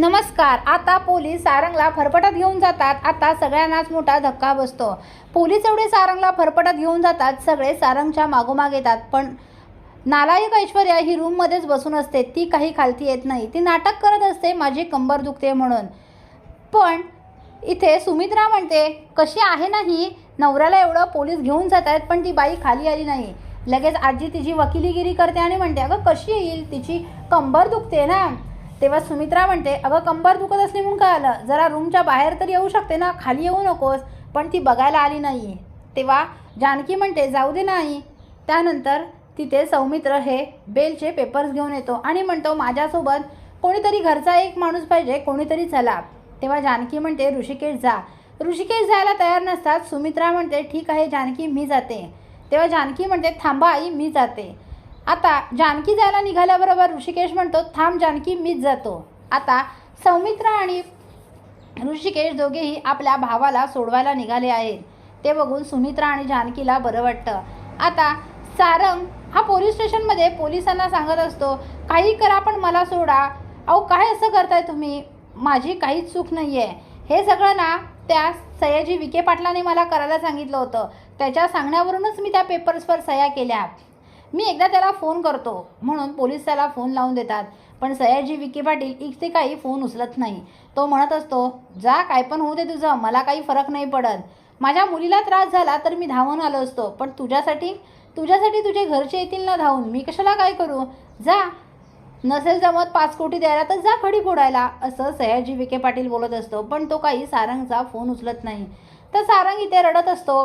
नमस्कार आता पोलीस सारंगला फरफटत घेऊन जातात. आता सगळ्यांनाच मोठा धक्का बसतो. पोलीस एवढे सारंगला फरफटत घेऊन जातात सगळे सारंगच्या मागोमाग येतात. पण नालायक ऐश्वर्या ही रूममध्येच बसून असते. ती काही खालती येत नाही. ती नाटक करत असते माझी कंबर दुखते म्हणून. पण इथे सुमित्रा म्हणते कशी आहे नाही? नवऱ्याला एवढं पोलीस घेऊन जात आहेत पण ती बाई खाली आली नाही. लगेच आजी तिची वकिलीगिरी करते आणि म्हणते अगं कशी येईल? तिची कंबर दुखते ना. तेव्हा सुमित्रा म्हणते अगं कंबर दुखत असली म्हणून काय आलं? जरा रूमच्या बाहेर तर येऊ शकते ना? खाली येऊ नकोस. पण ती बघायला आली नाही तेव्हा जानकी म्हणते जाऊ दे नाही. त्यानंतर तिथे सौमित्र हे बेलचे पेपर्स घेऊन येतो आणि म्हणतो माझ्यासोबत कोणीतरी घरचा एक माणूस पाहिजे कोणीतरी चला. तेव्हा जानकी म्हणते ऋषिकेश जा. ऋषिकेश जायला तयार नसतात. सुमित्रा म्हणते ठीक आहे जानकी मी जाते. तेव्हा जानकी म्हणते थांबा आई मी जाते. आता जानकी जायला निघाल्याबरोबर ऋषिकेश म्हणतो थांब जानकी मीच जातो. आता सौमित्रा आणि ऋषिकेश दोघेही आपल्या भावाला सोडवायला निघाले आहेत. ते बघून सुमित्रा आणि जानकीला बरं वाटतं. आता सारंग हा पोलीस स्टेशनमध्ये पोलिसांना सांगत असतो काही करा पण मला सोडा. अहो काय असं करताय तुम्ही? माझी काहीच चूक नाही आहे हे सगळं ना त्या सयाजी विखे पाटलाने मला करायला सांगितलं होतं. त्याच्या सांगण्यावरूनच मी त्या पेपर्सवर सह्या केल्या. मी एकदा त्याला फोन करतो. म्हणून पोलीस त्याला फोन लावून देतात. पण सयाजी विखे पाटील इथे काही फोन उचलत नाही. तो म्हणत असतो जा काय पण होऊ दे तुझं. मला काही फरक नाही पडत. माझ्या मुलीला त्रास झाला तर मी धावून आलो असतो. पण तुझ्यासाठी तुझ्यासाठी तुझे घरचे येतील ना धावून? मी कशाला काय करू? जा. नसेल जमत पाच कोटी द्यायला तर जा खडी फोडायला असं सयाजी विखे पाटील बोलत असतो. पण तो काही सारंगचा फोन उचलत नाही. तर सारंग इथे रडत असतो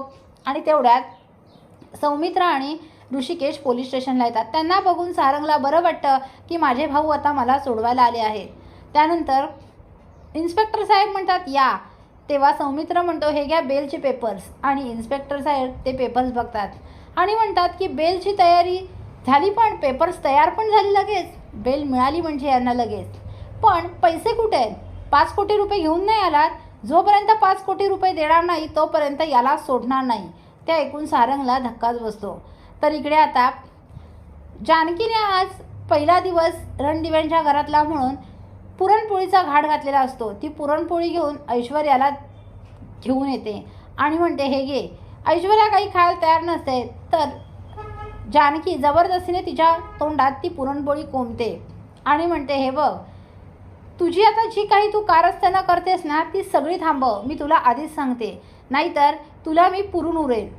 आणि तेवढ्यात सौमित्रा आणि ऋषिकेश पोलीस स्टेशनला येतात. त्यांना बघून सारंगला बरं वाटतं की माझे भाऊ आता मला सोडवायला आले आहेत. त्यानंतर इन्स्पेक्टर साहेब म्हणतात या. तेव्हा सौमित्र म्हणतो हे घ्या बेलचे पेपर्स. आणि इन्स्पेक्टर साहेब ते पेपर्स बघतात. आणि म्हणतात की बेलची तयारी झाली पण पेपर्स तयार पण झाली लगेच. बेल मिळाली म्हणजे यांना लगेच. पण पैसे कुठे आहेत? पाच कोटी रुपये घेऊन नाही आलात? जोपर्यंत पाच कोटी रुपये देणार नाही तोपर्यंत याला सोडणार नाही. ते ऐकून सारंगला धक्काच बसतो. तर इकडे आता जानकीने आज पहिला दिवस रणदिव्यांच्या घरातला म्हणून पुरणपोळीचा घाट घातलेला असतो. ती पुरणपोळी घेऊन ऐश्वर्याला घेऊन येते आणि म्हणते हे घे. ऐश्वर्या काही खायला तयार नसते तर जानकी जबरदस्तीने तिच्या तोंडात ती पुरणपोळी कोंबते आणि म्हणते हे बघ तुझी आता जी काही तू कारस्थानं करतेस ना ती सगळी थांबव. मी तुला आधीच सांगते. नाहीतर तुला मी पुरून उरेल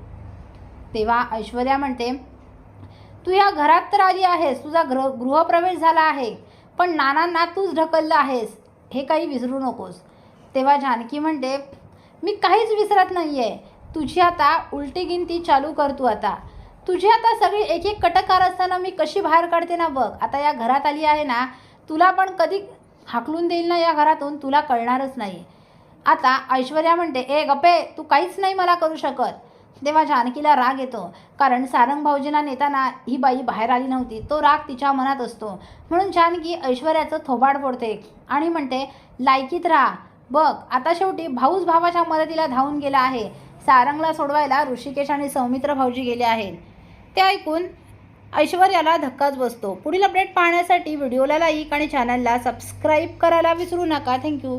तेव्हा ऐश्वर्या म्हणते तू या घरात तर आली आहेस तुझा गृह गृहप्रवेश झाला आहे पण नानांना तूच ढकललं आहेस हे काही विसरू नकोस. तेव्हा जानकी म्हणते मी काहीच विसरत नाही आहे तुझी आता उलटी गिनती चालू कर तू आता. तुझी आता सगळी एक एक कटकार असताना मी कशी बाहेर काढते ना बघ आता या घरात आली आहे ना तुला पण कधी हाकलून देईल ना या घरातून तुला कळणारच नाही. आता ऐश्वर्या म्हणते ए गपे तू काहीच नाही मला करू शकत. तेव्हा जानकीला राग येतो. कारण सारंग भाऊजींना नेताना ही बाई बाहेर आली नव्हती. तो राग तिच्या मनात असतो. म्हणून जानकी ऐश्वर्याचं थोबाड फोडते आणि म्हणते लायकीत राहा. बघ आता शेवटी भाऊच भावाच्या मदतीला धावून गेला आहे. सारंगला सोडवायला ऋषिकेश आणि सौमित्र भाऊजी गेले आहेत. ते ऐकून ऐश्वर्याला धक्काच बसतो. पुढील अपडेट पाहण्यासाठी व्हिडिओला लाईक आणि चॅनलला सबस्क्राईब करायला विसरू नका. थँक्यू.